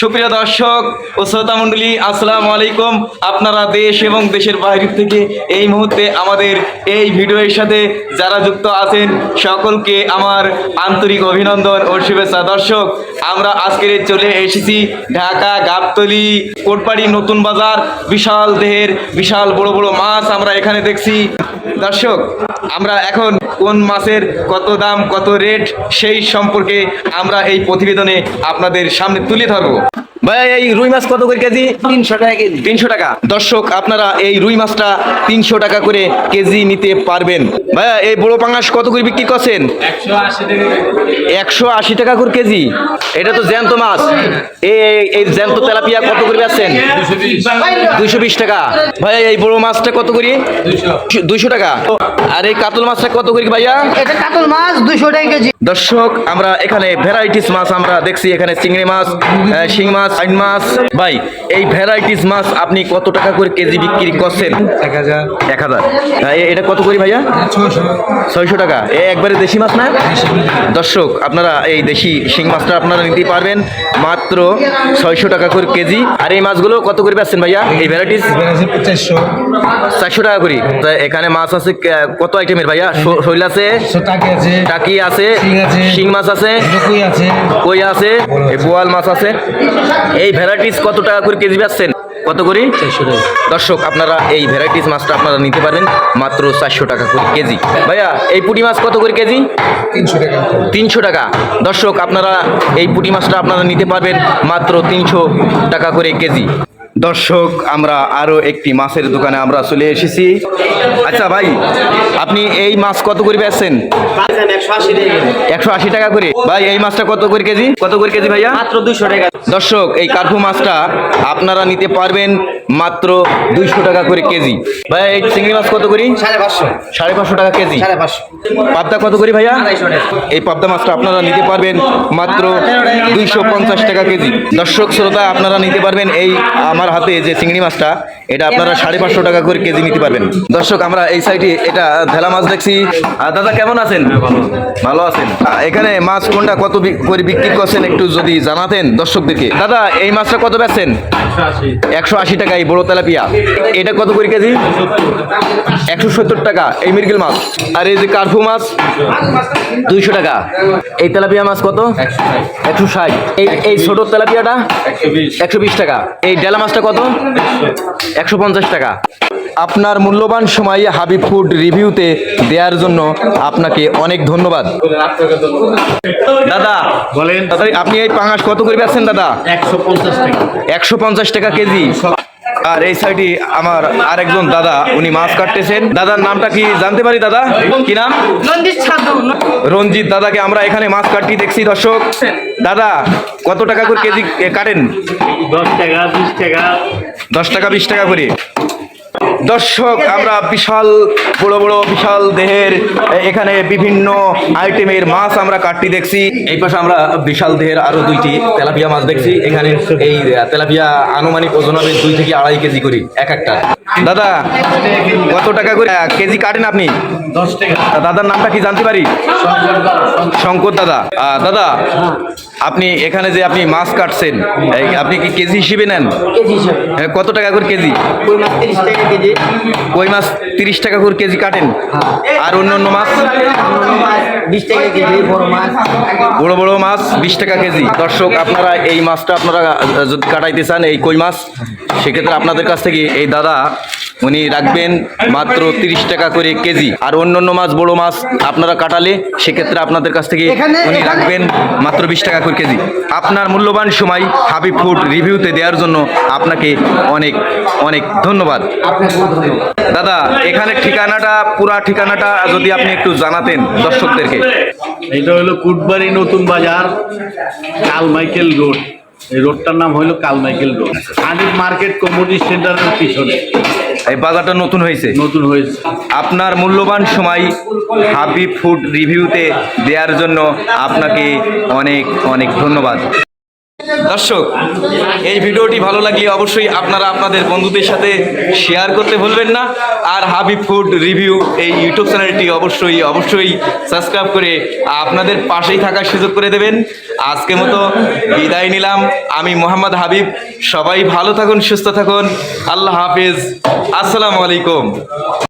সুপ্রিয় দর্শক ও শ্রোতা মণ্ডলী, আসসালামু আলাইকুম। আপনারা দেশ এবং দেশের বাইরে থেকে এই মুহূর্তে আমাদের এই ভিডিওর সাথে যারা যুক্ত আছেন, সকলকে আমার আন্তরিক অভিনন্দন ও শুভেচ্ছা। দর্শক আমরা আজকের চলে এসেছি ঢাকা, গাবতলি, কোটবাড়ি, নতুন বাজার, বিশাল দেহের বিশাল বড় বড় মাছ আমরা এখানে দেখছি। দর্শক, আমরা এখন কোন মাছের কত দাম, কত রেট, সেই সম্পর্কে আমরা এই প্রতিবেদনে আপনাদের সামনে তুলে ধরবো। ভাই এই রুই মাছ কত করে কেজি? তিনশো টাকা কেজি। তিনশো টাকা। দর্শক আপনারা এই রুই মাছটা তিনশো টাকা করে কেজি নিতে পারবেন। ভাইয়া এই বড় পাঙাশ কত করে বিক্রি করছেন? একশো আশি টাকা করে কেজি। এটা তো জ্যান্ত মাছ। এই জ্যান্ত তেলাপিয়া কত করে বেচছেন? দুইশো বিশ টাকা। ভাই এই বড় মাছটা কত করি? দুইশো। টাকা। আর এই কাতল মাছটা কত করি ভাইয়া? এটা কাতল মাছ দুইশো টাকা কেজি। দর্শক আমরা এখানে ভ্যারাইটিস মাছ আমরা দেখছি। এখানে চিংড়ি মাছ শিং মাছ আইন মাছ। ভাই এই ভ্যারাইটিস মাছ আপনি কত টাকা করে কেজি বিক্রি করছেন? এক হাজার। এক হাজার। এটা কত করি ভাইয়া? ছয়শো। টাকা। এ একবারে দেশি মাছ না? দর্শক আপনারা এই দেশি শিং মাছটা আপনারা নিতে পারবেন। মাত্র ছয়শো টাকা করে কেজি। আর এই মাছগুলো কত করে পাচ্ছেন ভাইয়া? এই ভ্যারাইটিস? চারশো। চারশো টাকা করি। তা এখানে মাছ আছে কত আইটেমের ভাইয়া? শৈল আছে টাকি আছে শিং মাছ আছে কই আছে বোয়াল মাছ আছে। এই ভ্যারাইটিস কত টাকা করে কেজি পাচ্ছেন কত করি? দর্শক আপনারা এই ভ্যারাইটিস মাছটা আপনারা নিতে পারবেন মাত্র চারশো টাকা করে কেজি। ভাইয়া এই পুঁটি মাছ কত করে কেজি? তিনশো টাকা। তিনশো টাকা। দর্শক আপনারা এই পুঁটি মাছটা আপনারা নিতে পারবেন মাত্র তিনশো টাকা করে কেজি। দর্শক আমরা আরও একটি মাছের দোকানে আমরা চলে এসেছি। আচ্ছা ভাই আপনি এই মাছ কত করে বেচছেন? একশো আশি টাকা করে। ভাই এই মাছটা কত করে কেজি? কত করে কেজি ভাইয়া? মাত্র দুইশো টাকা। দর্শক এই কার্পু মাছটা আপনারা নিতে পারবেন মাত্র দুইশো টাকা করে কেজি। ভাই এই চিংড়ি মাছ কত করি? সাড়ে পাঁচশো। সাড়ে পাঁচশো টাকা কেজি। সাড়ে পাঁচশো। পাবদা কত করি ভাইয়া? এই পাবদা মাছটা আপনারা নিতে পারবেন মাত্র দুইশো পঞ্চাশ টাকা কেজি। দর্শক শ্রোতা আপনারা নিতে পারবেন এই আমার হাতে যে চিংড়ি মাছটা এটা আপনারা সাড়ে পাঁচশো টাকা করে কেজি নিতে পারবেন। দর্শক আমরা এই সাইডে এটা ধেলা মাছ দেখছি। আর দাদা কেমন আছেন? ভালো আছেন। এখানে মাছ কোনটা কত করে বিক্রি করছেন একটু যদি জানাতেন দর্শকদেরকে। দাদা এই মাছটা কত বেচছেন? একশো আশি। টাকা এই বড় তেলাপিয়া। এটা কত করে কেজি? একশো সত্তর টাকা এই মিরগেল মাছ। আর এই যে কার্ফু মাছ দুইশো টাকা। এই তেলাপিয়া মাছ কত? একশো ষাট। এই এই ছোট তেলাপিয়াটা? একশো বিশ। টাকা। এই ডেলা মাছটা কত? একশো পঞ্চাশ টাকা। আপনার মূল্যবান সময় হাবিব ফুড রিভিউতে দেওয়ার জন্য আপনাকে অনেক ধন্যবাদ। দাদা বলেন। দাদা আপনি এই পাঙাশ কত করে পাচ্ছেন দাদা? একশো পঞ্চাশ টাকা। একশো পঞ্চাশ টাকা কেজি। আর এই সাইডে আমার আরেকজন দাদা উনি মাছ কাটতেছেন। দাদার নামটা কি জানতে পারি দাদা? কি নাম? রঞ্জিত দাদাকে আমরা এখানে মাছ কাটি দেখছি দর্শক। দাদা কত টাকা করে কেজি কাটেন? দশ টাকা বিশ টাকা। দশ টাকা বিশ টাকা করে। দর্শক আমরা বিশাল বড় বড় বিশাল দেহের এখানে বিভিন্ন আইটেমের মাছ আমরা কাটটি দেখছি। এই পাশে আমরা বিশাল দেহের আরও দুইটি তেলাপিয়া মাছ দেখছি। এখানে এই তেলাপিয়া আনুমানিক ওজন হবে দুই থেকে আড়াই কেজি করি এক একটা। দাদা কত টাকা করে কেজি কাটেন আপনি? দশ টাকা। দাদার নামটা কি জানতে পারি? শঙ্কর দাদা। দাদা আপনি এখানে যে আপনি মাছ কাটছেন আপনি কি কেজি হিসেবে নেন? হ্যাঁ, কত টাকা করে কেজি? কই মাছ তিরিশ টাকা কেজি। কই মাছ তিরিশ টাকা করে কেজি কাটেন? আর অন্য অন্য মাছ? বিশ টাকা কেজি বড় মাছ। বড় বড় মাছ বিশ টাকা কেজি। দর্শক আপনারা এই মাছটা আপনারা যদি কাটাইতে চান এই কই মাছ সেক্ষেত্রে আপনাদের কাছ থেকে এই দাদা উনি রাখবেন মাত্র তিরিশ টাকা করে কেজি। আর অন্য অন্য মাছ বড় মাছ আপনারা কাটালে সেক্ষেত্রে আপনাদের কাছ থেকে উনি রাখবেন মাত্র বিশ টাকা করে কেজি। আপনার মূল্যবান সময় হাবিব ফুড রিভিউতে দেওয়ার জন্য আপনাকে অনেক অনেক ধন্যবাদ। দাদা এখানে ঠিকানাটা পুরা ঠিকানাটা যদি আপনি একটু জানাতেন দর্শকদেরকে। এটা হলো কুটবাড়ি নতুন বাজার কাল মাইকেল রোড। এই রোডটার নাম হইল কাল Michael road. Hajir market community সেন্টারের পিছনে। এই বাজারটা নতুন হয়েছে? নতুন হয়েছে। আপনার মূল্যবান সময় হাবিব ফুড রিভিউতে দেওয়ার জন্য আপনাকে অনেক অনেক ধন্যবাদ। দর্শক, এই ভিডিওটি ভালো লাগলে অবশ্যই আপনারা আপনাদের বন্ধুদের সাথে শেয়ার করতে ভুলবেন না। আর হাবিব ফুড রিভিউ এই ইউটিউব চ্যানেলটি অবশ্যই অবশ্যই সাবস্ক্রাইব করে আপনাদের পাশেই থাকার সুযোগ করে দেবেন। আজকে মতো বিদায় নিলাম। আমি মোহাম্মদ হাবিব, সবাই ভালো থাকুন, সুস্থ থাকুন। আল্লাহ হাফিজ। আসসালামু আলাইকুম।